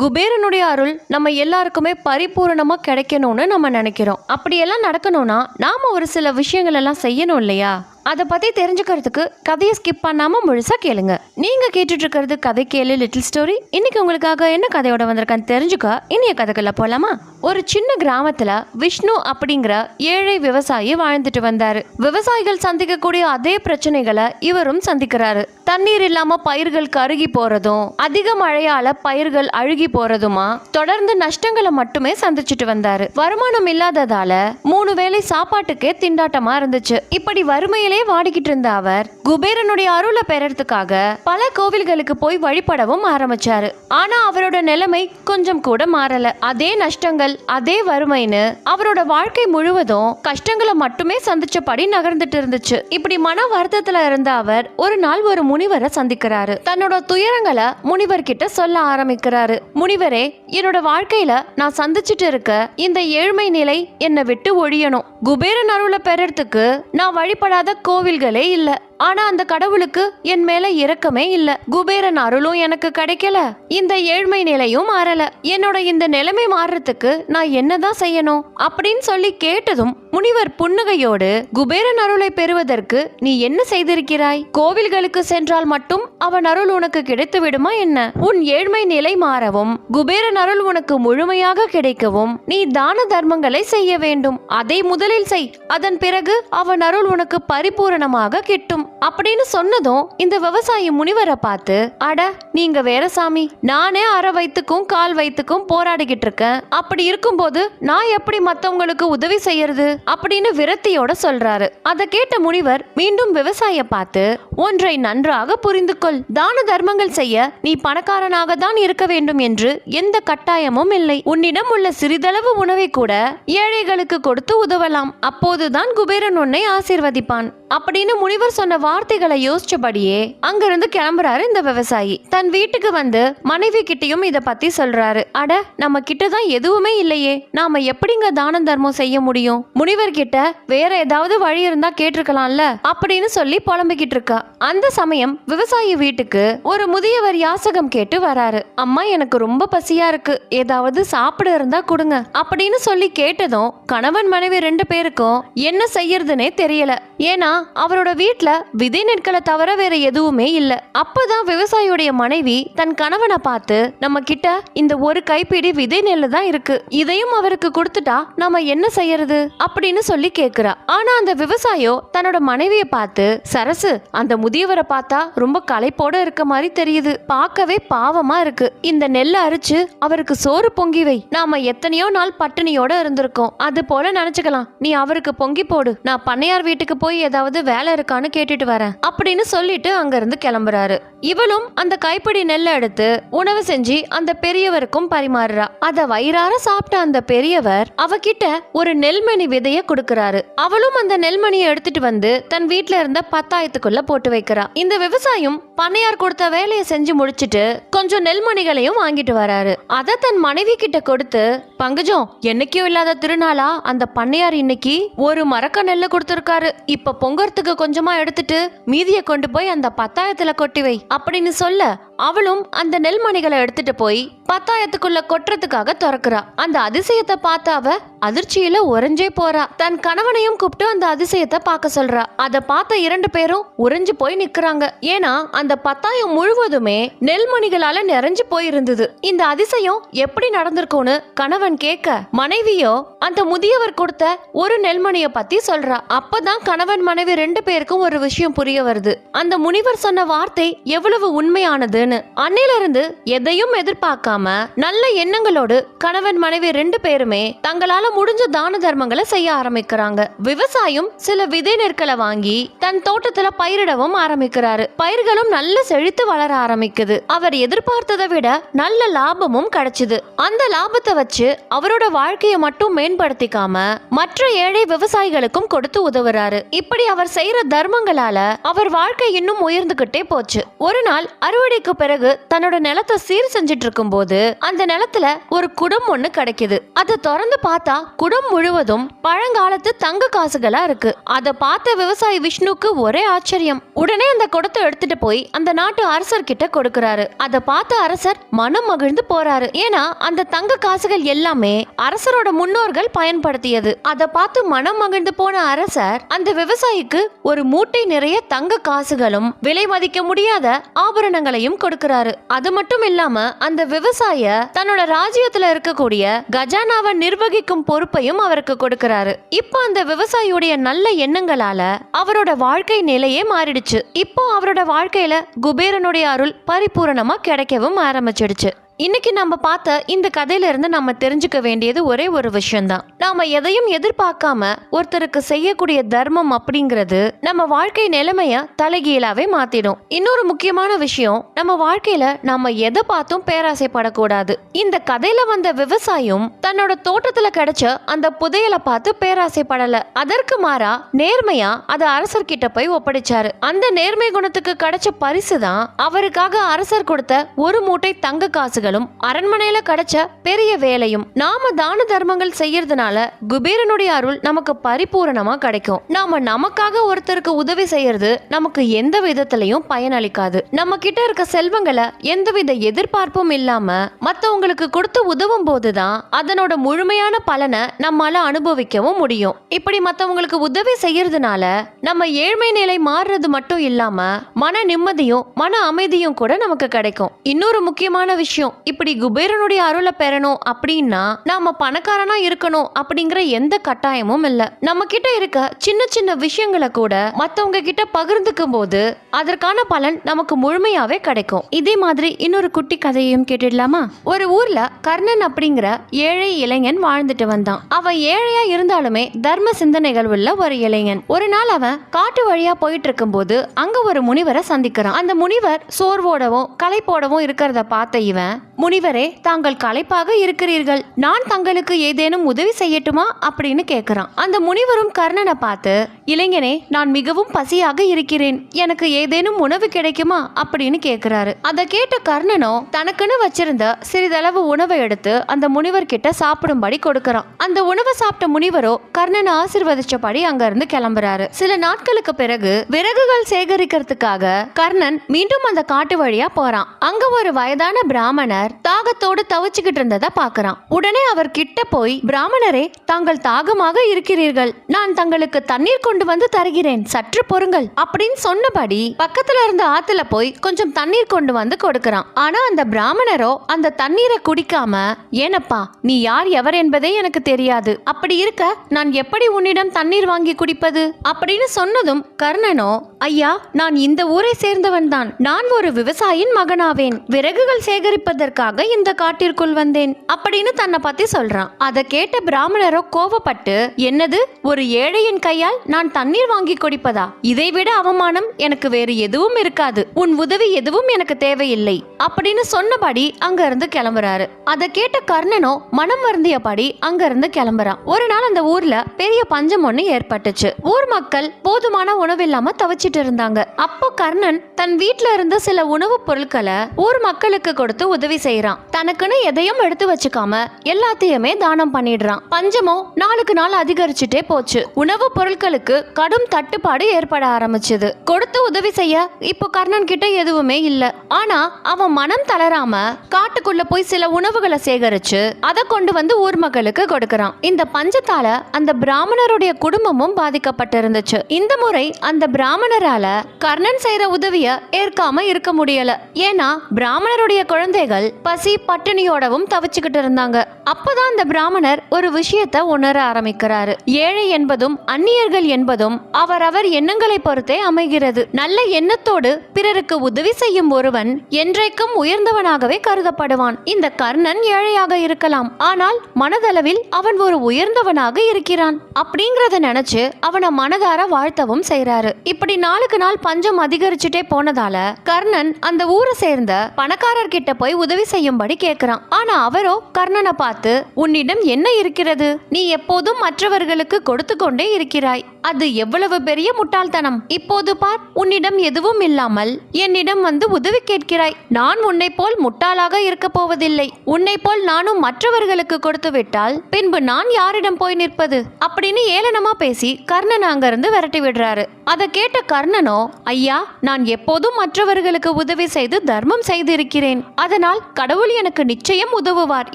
குபேரனுடைய அருள் நம்ம எல்லாருக்குமே பரிபூரணமாக கிடைக்கணும்னு நம்ம நினைக்கிறோம். அப்படியெல்லாம் நடக்கணும்னா நாம் ஒரு சில விஷயங்கள் எல்லாம் செய்யணும் இல்லையா? அதை பற்றி தெரிஞ்சுக்கிறதுக்கு கதையை ஸ்கிப் பண்ணாமல் முழுசாக கேளுங்க. நீங்கள் கேட்டுட்ருக்கிறது கதை கேளு லிட்டில் ஸ்டோரி இன்னைக்கு உங்களுக்காக என்ன கதையோட வந்திருக்கான்னு தெரிஞ்சுக்க இனிய கதைக்குள்ள போலாமா? ஒரு சின்ன கிராமத்தில் விஷ்ணு அப்படிங்கிற ஏழை விவசாயி வாழ்ந்துட்டு வந்தார். விவசாயிகள் சந்திக்கக்கூடிய அதே பிரச்சனைகளை இவரும் சந்திக்கிறாரு. தண்ணீர் இல்லாம பயிர்கள் கருகி போறதும் அதிக மழையால பயிர்கள் அழுகி போறதுமா தொடர்ந்து நஷ்டங்களை மட்டுமே சந்திச்சுட்டு வந்தாரு. வருமானம் இல்லாததால மூணு வேளை சாப்பாட்டுக்கே திண்டாட்டமா இருந்துச்சு. இப்படி வறுமையிலே வாடிக்கிட்டு இருந்த அவர் குபேரனுடைய அருளை பெறறதுக்காக பல கோவில்களுக்கு போய் வழிபடவும் ஆரம்பிச்சாரு. ஆனா அவரோட நிலைமை கொஞ்சம் கூட மாறல. அதே நஷ்டங்கள் அதே வறுமைன்னு அவரோட வாழ்க்கை முழுவதும் கஷ்டங்களை மட்டுமே சந்திச்சபடி நகர்ந்துட்டு இருந்துச்சு. இப்படி மன வருத்தத்துல இருந்த அவர் ஒரு நாள் ஒரு முனிவரை சந்திக்கிறாரு. தன்னோட துயரங்களை முனிவர் கிட்ட சொல்ல ஆரம்பிக்கிறாரு. முனிவரே என்னோட வாழ்க்கையில நான் சந்திச்சிட்டு இருக்க இந்த ஏழ்மை நிலை என்னை விட்டு ஒழியணும். குபேரன் அருளை பெறறதுக்கு நான் வழிபடாத கோவில்களே இல்லை. ஆனா அந்த கடவுளுக்கு என் மேல இரக்கமே இல்ல. குபேரன் அருளும் எனக்கு கிடைக்கல. இந்த ஏழ்மை நிலையும் மாறல. என்னோட இந்த நிலைமை மாறுறதுக்கு நான் என்னதான் செய்யணும்? அப்படின்னு சொல்லி கேட்டதும் முனிவர் புன்னகையோடு குபேரன் அருளை பெறுவதற்கு நீ என்ன செய்திருக்கிறாய்? கோவில்களுக்கு சென்றால் மட்டும் அவன் அருள் உனக்கு கிடைத்து விடுமா என்ன? உன் ஏழ்மை நிலை மாறவும் குபேரன் அருள் உனக்கு முழுமையாக கிடைக்கவும் நீ தான தர்மங்களை செய்ய வேண்டும். அதை முதலில் செய். அதன் பிறகு அவன் அருள் உனக்கு பரிபூரணமாக கிட்டும். அப்படின்னு சொன்னதும் இந்த விவசாயி முனிவரை பார்த்து அட நீங்க வேற சாமி நானே அரை வயிற்றுக்கும் கால் வயிற்றுக்கும் போராடிக்கிட்டு இருக்கேன். அப்படி இருக்கும்போது நான் எப்படி மத்தவங்களுக்கு உதவி செய்யறது? அப்படின்னு விரக்தியோட சொல்றாரு. அதை கேட்ட முனிவர் மீண்டும் விவசாய பார்த்து ஒன்றை நன்றாக புரிந்து கொள். தான தர்மங்கள் செய்ய நீ பணக்காரனாக தான் இருக்க வேண்டும் என்று எந்த கட்டாயமும் இல்லை. உன்னிடம் உள்ள சிறிதளவு உணவை கூட ஏழைகளுக்கு கொடுத்து உதவலாம். அப்போதுதான் குபேரன் உன்னை ஆசிர்வதிப்பான். அப்படின்னு முனிவர் சொன்ன வார்த்தைகளை யோசிச்சபடியே அங்கிருந்து கிளம்புறாரு இந்த விவசாயி. தன் வீட்டுக்கு வந்து மனைவி கிட்டயும் இத பத்தி சொல்றாரு. அட நம்ம கிட்ட தான் எதுவுமே இல்லையே. நாம எப்படிங்க தான தர்மம் செய்ய முடியும்? முனிவர் கிட்ட வேற ஏதாவது வழி இருந்தா கேட்டிருக்கலாம்ல? அப்படின்னு சொல்லி புலம்பிக்கிட்டு இருக்கா. அந்த சமயம் விவசாயி வீட்டுக்கு ஒரு முதியவர் யாசகம் கேட்டு வராரு. அம்மா எனக்கு ரொம்ப பசியா இருக்கு. ஏதாவது சாப்பிட இருந்தா கொடுங்க. அப்படின்னு சொல்லி கேட்டதும் கணவன் மனைவி ரெண்டு பேருக்கும் என்ன செய்யறதுனே தெரியல. ஏன்னா அவரோட வீட்டுல விதை நெற்களை தவிர வேற எதுவுமே இல்ல. அப்பதான் விவசாயியுடைய மனைவி தன் கணவனை பார்த்து நம்ம கிட்ட இந்த ஒரு கைப்பிடி விதை நெல்லு தான் இருக்கு. இதையும் அவருக்கு கொடுத்துட்டா நாம என்ன செய்யறது? அப்படின்னு சொல்லி கேக்குறா. ஆனா அந்த விவசாயோ தன்னோட மனைவிய பார்த்து சரசு அந்த முதியவரை பார்த்தா ரொம்ப களைப்போட இருக்க மாதிரி தெரியுது. பார்க்கவே பாவமா இருக்கு. இந்த நெல்லை அரிச்சு அவருக்கு சோறு பொங்கி வை. நாம எத்தனையோ நாள் பட்டினியோட இருந்திருக்கோம். அது போல நினைச்சுக்கலாம். நீ அவருக்கு பொங்கி போடு. நான் பண்ணையார் வீட்டுக்கு போய் ஏதாவது வேலை இருக்கான்னு கேட்டுட்டு வரேன். அப்படின்னு சொல்லிட்டு அங்க இருந்து கிளம்புறாரு. இவளும் அந்த கைப்பிடி நெல்லை எடுத்து உணவு செஞ்சு அந்த பெரியவருக்கும் பரிமாறுறா. அத வயிறார சாப்பிட்ட அந்த பெரியவர் அவகிட்ட ஒரு நெல்மணி விதைய கொடுக்கறாரு. அவளும் அந்த நெல்மணியை எடுத்துட்டு வந்து தன் வீட்டுல இருந்த பத்தாயத்துக்குள்ள போட்டு வைக்கிறா. இந்த விவசாயம் பண்ணையார் கொடுத்த வேலையை செஞ்சு முடிச்சிட்டு கொஞ்சம் நெல்மணிகளையும் வாங்கிட்டு வராரு. அத தன் மனைவி கிட்ட கொடுத்து பங்கஜம் என்னைக்கும் இல்லாத திருநாளா? அந்த பண்ணையார் இன்னைக்கு ஒரு மரக்க நெல்லை கொடுத்துருக்காரு. இப்ப பொங்கறதுக்கு கொஞ்சமா எடுத்துட்டு மீதியை கொண்டு போய் அந்த பத்தாயத்துல கொட்டி வை. அப்படின்னு சொல்ல அவளும் அந்த நெல்மணிகளை எடுத்துட்டு போய் பத்தாயத்துக்குள்ள கொட்டுறதுக்காக திறக்கிறா. அந்த அதிசயத்தை பார்த்த அவ அதிர்ச்சியில உறைஞ்சே போறா. தன் கணவனையும் கூப்பிட்டு அந்த அதிசயத்தை பார்க்க சொல்றா. அதை பார்த்த இரண்டு பேரும் உறைஞ்சு போய் நிக்கிறாங்க. ஏன்னா அந்த பத்தாயம் முழுவதுமே நெல்மணிகளால நிறைஞ்சு போயிருந்தது. இந்த அதிசயம் எப்படி நடந்திருக்கும்னு கணவன் கேட்க மனைவியோ அந்த முதியவர் கொடுத்த ஒரு நெல்மணிய பத்தி சொல்றா. அப்பதான் கணவன் மனைவி ரெண்டு பேருக்கும் ஒரு விஷயம் புரிய வருது. அந்த முனிவர் சொன்ன வார்த்தை எவ்வளவு உண்மையானது அன்னையில இருந்து எதையும் எதிர்பார்க்காம நல்ல எண்ணங்களோடு கணவன் மனைவி ரெண்டு பேருமே தங்களால முடிஞ்ச தான தர்மங்களை செய்ய ஆரம்பிக்கிறாங்க. விவசாயம் சில விதை நெற்களை வாங்கி தன் தோட்டத்துல பயிரிடவும் ஆரம்பிக்கிறாரு. பயிர்களும் நல்ல செழித்து வளர ஆரம்பிக்குது. அவர் எதிர்பார்த்ததை விட நல்ல லாபமும் கிடைச்சது. அந்த லாபத்தை வச்சு அவரோட வாழ்க்கையை மட்டும் மேம்படுத்திக்காம மற்ற ஏழை விவசாயிகளுக்கும் கொடுத்து உதவுறாரு. இப்படி அவர் செய்யற தர்மங்களால அவர் வாழ்க்கை இன்னும் உயர்ந்துகிட்டே போச்சு. ஒரு நாள் அறுவடைக்கு பிறகு தன்னோட நிலத்தை சீர் செஞ்சுட்டு இருக்கும்போது அந்த நிலத்துல ஒரு குடம் ஒண்ணு கிடைக்குது. அதை திறந்து பார்த்தா குடம் முழுவதும் பழங்காலத்து தங்க காசுகளா இருக்கு. அதை பார்த்த விவசாயி விஷ்ணுக்கு ஒரே ஆச்சரியம். உடனே அந்த குடத்தை எடுத்துட்டு போய் அந்த நாட்டு அரசர் கிட்ட கொடுக்கறாரு. அதை பார்த்த அரசர் மனம் மகிழ்ந்து போறாரு. ஏன்னா அந்த தங்க காசுகள் எல்லாமே அரசரோட முன்னோர்கள் பயன்படுத்தியது. அதை பார்த்து மனம் மகிழ்ந்து போன அரசர் அந்த விவசாயிக்கு ஒரு மூட்டை நிறைய தங்க காசுகளும் விலை மதிக்க முடியாத ஆபரணங்களையும் கொடுக்கறாரு. அது மட்டும் இல்லாம அந்த விவசாய தன்னோட ராஜ்யத்துல இருக்கக்கூடிய கஜானாவை நிர்வகிக்கும் பொறுப்பையும் அவருக்கு கொடுக்கறாரு. இப்போ அந்த விவசாயியுடைய நல்ல எண்ணங்களால அவரோட வாழ்க்கை நிலையே மாறிடுச்சு. இப்போ அவரோட வாழ்க்கையில குபேரனுடைய அருள் பரிபூரணமா கிடைக்கவும் ஆரம்பிச்சிடுச்சு. இன்னைக்கு நம்ம பார்த்த இந்த கதையிலிருந்து நம்ம தெரிஞ்சுக்க வேண்டியது ஒரே ஒரு விஷயம்தான். நாம எதையும் எதிர்பார்க்காம ஒருத்தருக்கு செய்யக்கூடிய தர்மம் அப்படிங்கிறது நம்ம வாழ்க்கை நிலைமைய தலைகீழாவே மாத்திடும். இன்னொரு முக்கியமான விஷயம் நம்ம வாழ்க்கையில நாம எதை பார்த்தும் பேராசைப்படக்கூடாது. இந்த கதையில வந்த விவசாயம் தன்னோட தோட்டத்துல கிடைச்ச அந்த புதையலை பார்த்து பேராசைப்படல. அதற்கு மாறா நேர்மையா அதை அரசர்கிட்ட போய் ஒப்படைச்சாரு. அந்த நேர்மை குணத்துக்கு கிடைச்ச பரிசு தான் அவருக்காக அரசர் கொடுத்த ஒரு மூட்டை தங்க காசுகளும் அரண்மனையில கிடைச்ச பெரிய வேலையும். நாம தான தர்மங்கள் செய்யறதுனால குபேரனுடைய அருள் நமக்கு பரிபூரணமா கிடைக்கும். நாம நமக்காக ஒருத்தருக்கு உதவி செய்யறது நமக்கு எந்த விதத்திலையும் பயனளிக்காது. நம்ம கிட்ட இருக்க செல்வங்களை எந்தவித எதிர்பார்ப்பும் இல்லாம மத்தவங்களுக்கு கொடுத்து உதவும் போதுதான் அதனோட முழுமையான பலனை நம்மால அனுபவிக்கவும் முடியும். இப்படி மத்தவங்களுக்கு உதவி செய்யறதுனால நம்ம ஏழ்மை நிலை மாறுறது மட்டும் இல்லாம மன நிம்மதியும் மன அமைதியும் கூட நமக்கு கிடைக்கும். இன்னொரு முக்கியமான விஷயம் இப்படி குபேரனுடைய அருளை பெறணும் அப்படின்னா நாம பணக்காரனா இருக்கணும் அப்படிங்கிற எந்த கட்டாயமும் இல்ல. நம்ம கிட்ட இருக்க சின்ன சின்ன விஷயங்களை கூட மத்தவங்க கிட்ட பகிர்ந்துக்கும் போது அதற்கான பலன் நமக்கு முழுமையாவே கிடைக்கும். இதே மாதிரி இன்னொரு குட்டி கதையையும் கேட்டுடலாமா? ஒரு ஊர்ல கர்ணன் அப்படிங்கிற ஏழை இளைஞன் வாழ்ந்துட்டு வந்தான். அவன் ஏழையா இருந்தாலுமே தர்ம சிந்தனைகள் உள்ள ஒரு இளைஞன். ஒரு நாள் அவன் காட்டு வழியா போயிட்டு இருக்கும்போது அங்க ஒரு முனிவரை சந்திக்கிறான். அந்த முனிவர் சோர்வோடவும் களைப்போடவும் இருக்கிறத பார்த்த இவன் முனிவரே தாங்கள் களைப்பாக இருக்கிறீர்கள். நான் தங்களுக்கு ஏதேனும் உதவி செய்யட்டுமா? அப்படின்னு கேட்குறான் அந்த முனிவரும் கர்ணனை பார்த்து இளைஞனே நான் மிகவும் பசியாக இருக்கிறேன். எனக்கு ஏதேனும் உணவு கிடைக்குமா? அப்படின்னு கேட்கிறாரு அதை கேட்ட கர்ணனோ தனக்குன்னு வச்சிருந்த சிறிதளவு உணவை எடுத்து அந்த முனிவர் கிட்ட சாப்பிடும்படி கொடுக்கறான். அந்த உணவை சாப்பிட்ட முனிவரோ கர்ணனை ஆசிர்வதிச்சபடி அங்க இருந்து கிளம்புறாரு. சில நாட்களுக்கு பிறகு விறகுகள் சேகரிக்கிறதுக்காக கர்ணன் மீண்டும் அந்த காட்டு வழியா போறான். அங்க ஒரு வயதான பிராமணர் தாகத்தோடு தவிச்சுக்கிட்டு இருந்ததை பார்க்கறான் உடனே அவர் கிட்ட போய் பிராமணரே தாங்கள் தாகமாக இருக்கிறீர்கள். நான் தங்களுக்கு தண்ணீர் கொண்டு வந்து தருகிறேன். சற்று பொறுங்கள். அப்படின்னு சொன்னபடி பக்கத்துல இருந்த ஆத்துல போய் கொஞ்சம் தண்ணீர் கொண்டு வந்து கொடுக்கறான். ஆனா அந்த பிராமணரோ அந்த தண்ணீரை குடிக்காம ஏனப்பா நீ யார் எவர் என்பதே எனக்கு தெரியாது. அப்படி இருக்க நான் எப்படி உன்னிடம் தண்ணீர் வாங்கி குடிப்பது? அப்படின்னு சொன்னதும் கர்ணனோ ஐயா நான் இந்த ஊரை சேர்ந்தவன் தான். நான் ஒரு விவசாயின் மகனாவேன். விறகுகள் சேகரிப்பதற்காக இந்த காட்டிற்குள் வந்தேன். அப்படின்னு தன்னை பத்தி சொல்றான். அதை கேட்ட பிராமணரோ கோவப்பட்டு என்னது? ஒரு ஏழையின் கையால் நான் தண்ணீர் வாங்கி குடிப்பதா? இதைவிட அவமானம் எனக்கு வேறு எதுவும் இருக்காது. உன் உதவி எதுவும் எனக்கு தேவையில்லை. அப்படின்னு சொன்னபடி அங்க இருந்து கிளம்புறாரு. அதை கேட்ட கர்ணனோ மனம் வருந்தியபடி அங்க இருந்து கிளம்புறான். ஒரு நாள் அந்த ஊர்ல பெரிய பஞ்சம் ஒண்ணு ஏற்பட்டுச்சு. ஊர் மக்கள் போதுமான உணவு இல்லாம தவிச்சிட்டு இருந்தாங்க. அப்போ கர்ணன் தன் வீட்டுல இருந்த சில உணவுப் பொருட்களை ஊர் மக்களுக்கு கொடுத்து உதவி செய்யறான் தனக்குன்னு எதையும் எடுத்து வச்சுக்காம எல்லாத்தையுமே தானம் பண்ணிடுறான். பஞ்சமோ நாளுக்கு நாள் அதிகரிச்சுட்டே போச்சு. உணவுப் பொருட்களுக்கு கடும் தட்டுப்பாடு ஏற்பட ஆரம்பிச்சது. கொடுத்து உதவி செய்ய இப்போ கர்ணன் கிட்ட எதுவுமே இல்ல. ஆனா அவன் மனம் தளராம காட்டுக்குள்ள போய் சில உணவுகளை சேகரிச்சு அதை கொண்டு வந்து ஊர் மக்களுக்கு கொடுக்கறான். இந்த பஞ்சத்தால அந்த பிராமணருடைய குடும்பமும் பாதிக்கப்பட்டிருந்துச்சு. இந்த முறை அந்த பிராமணரால கர்ணன் செய்யற உதவிய ஏற்காம இருக்க முடியல. ஏன்னா பிராமணருடைய குழந்தைகள் பசி பட்டினியோடவும் தவிச்சுக்கிட்டு இருந்தாங்க. அப்பதான் அந்த பிராமணர் ஒரு விஷயத்த உணர ஆரம்பிக்கிறாரு. ஏழை என்பதும் அந்நியர்கள் என்பதும் அவரவர் எண்ணங்களை பொறுத்தே அமைகிறது. நல்ல எண்ணத்தோடு பிறருக்கு உதவி செய்யும் ஒருவன் என்றைக்கும் உயர்ந்தவனாகவே கருதப்படுவான். இந்த கர்ணன் ஏழையாக இருக்கலாம். ஆனால் மனதளவில் அவன் ஒரு உயர்ந்தவனாக இருக்கிறான். அப்படிங்கறத நினைச்சு அவனை மனதார வாழ்த்தவும் செய்றாரு. இப்படி நாளுக்கு நாள் பஞ்சம் அதிகரிச்சுட்டே போனதால கர்ணன் அந்த ஊரை சேர்ந்த பணக்காரர்கிட்ட போய் உதவி செய்யும்படி கேக்குறான். ஆனா அவரோ கர்ணனை பார்த்து உன்னிடம் என்ன இருக்கிறது? நீ எப்போதும் மற்றவர்களுக்கு கொடுத்து கொண்டே இருக்கிறாய். அது எவ்வளவு பெரிய முட்டாள்தனம். இப்போது பார் உன்னிடம் எதுவும் இல்லாமல் என்னிடம் வந்து உதவி கேட்கிறாய். நான் நான் உன்னை போல் முட்டாளாக இருக்க போவதில்லை. உன்னை போல் நானும் மற்றவர்களுக்கு கொடுத்து விட்டால் பின்பு நான் யாரிடம் போய் நிற்பது? அப்படின்னு ஏளனமா பேசி கர்ணன் அங்கிருந்து விரட்டி விடுறாரு. அதை கேட்ட கர்ணனோ ஐயா நான் எப்போதும் மற்றவர்களுக்கு உதவி செய்து தர்மம் செய்திருக்கிறேன். அதனால் கடவுள் எனக்கு நிச்சயம் உதவுவார்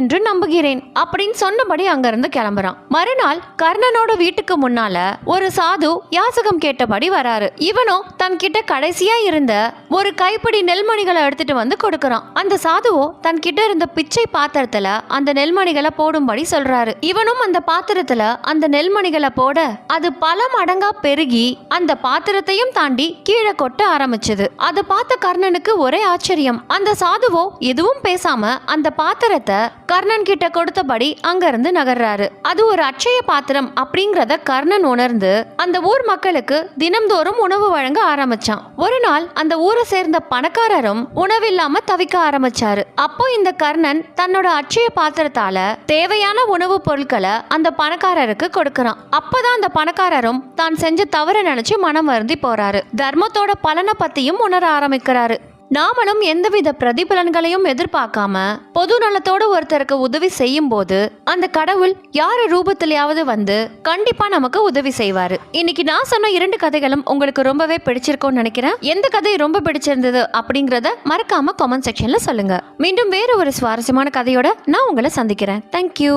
என்று நம்புகிறேன் அப்படின்னு சொன்னபடி அங்கிருந்து கிளம்புறான். மறுநாள் கர்ணனோட வீட்டுக்கு முன்னால ஒரு சாது யாசகம் கேட்டபடி வராரு. இவனோ தன்கிட்ட கடைசியா இருந்த ஒரு கைப்பிடி நெல்மணிகளை எடுத்துட்டு வந்து கொடுக்கறான். அந்த சாதுவோ தன் கிட்ட இருந்த பிச்சை பாத்திரத்துல அந்த நெல்மணிகளை போடும்படி சொல்றாரு. இவனும் அந்த பாத்திரத்துல அந்த நெல்மணிகளை போட அது பல மடங்கா பெருகி அந்த பாத்திரத்தையும் தாண்டி கீழே கொட்ட ஆரம்பிச்சது. அதை பார்த்த கர்ணனுக்கு ஒரே ஆச்சரியம். அந்த சாதுவோ எதுவும் பேசாம அந்த பாத்திரத்தை கர்ணன் கிட்ட கொடுத்தபடி அங்கிருந்து நகர்றாரு. அது ஒரு அட்சய பாத்திரம் அப்படிங்கறத கர்ணன் உணர்ந்து அந்த ஊர் மக்களுக்கு தினம்தோறும் உணவு வழங்க ஆரம்பிச்சான். ஒரு நாள் அந்த ஊரை சேர்ந்த பணக்காரரும் இல்லாம தவிக்க ஆரம்பிச்சாரு. அப்போ இந்த கர்ணன் தன்னோட அட்சய பாத்திரத்தால தேவையான உணவுப் பொருட்களை அந்த பணக்காரருக்கு கொடுக்கறான். அப்பதான் அந்த பணக்காரரும் தான் செஞ்ச தவறு நினைச்சு மனம் வருந்தி போறாரு. தர்மத்தோட பலனை பத்தியும் உணர ஆரம்பிக்கிறாரு. நாமளும் எந்தவித பிரதிபலன்களையும் எதிர்பார்க்காம பொது நலத்தோட ஒருத்தருக்கு உதவி செய்யும் போது அந்த கடவுள் யார் ரூபத்திலேயாவது வந்து கண்டிப்பா நமக்கு உதவி செய்வாரு. இன்னைக்கு நான் சொன்ன இரண்டு கதைகளும் உங்களுக்கு ரொம்பவே பிடிச்சிருக்கும்னு நினைக்கிறேன். எந்த கதை ரொம்ப பிடிச்சிருந்தது அப்படிங்கறத மறக்காம கமெண்ட் செக்ஷன்ல சொல்லுங்க. மீண்டும் வேறு ஒரு சுவாரஸ்யமான கதையோட நான் உங்களை சந்திக்கிறேன். தேங்க்யூ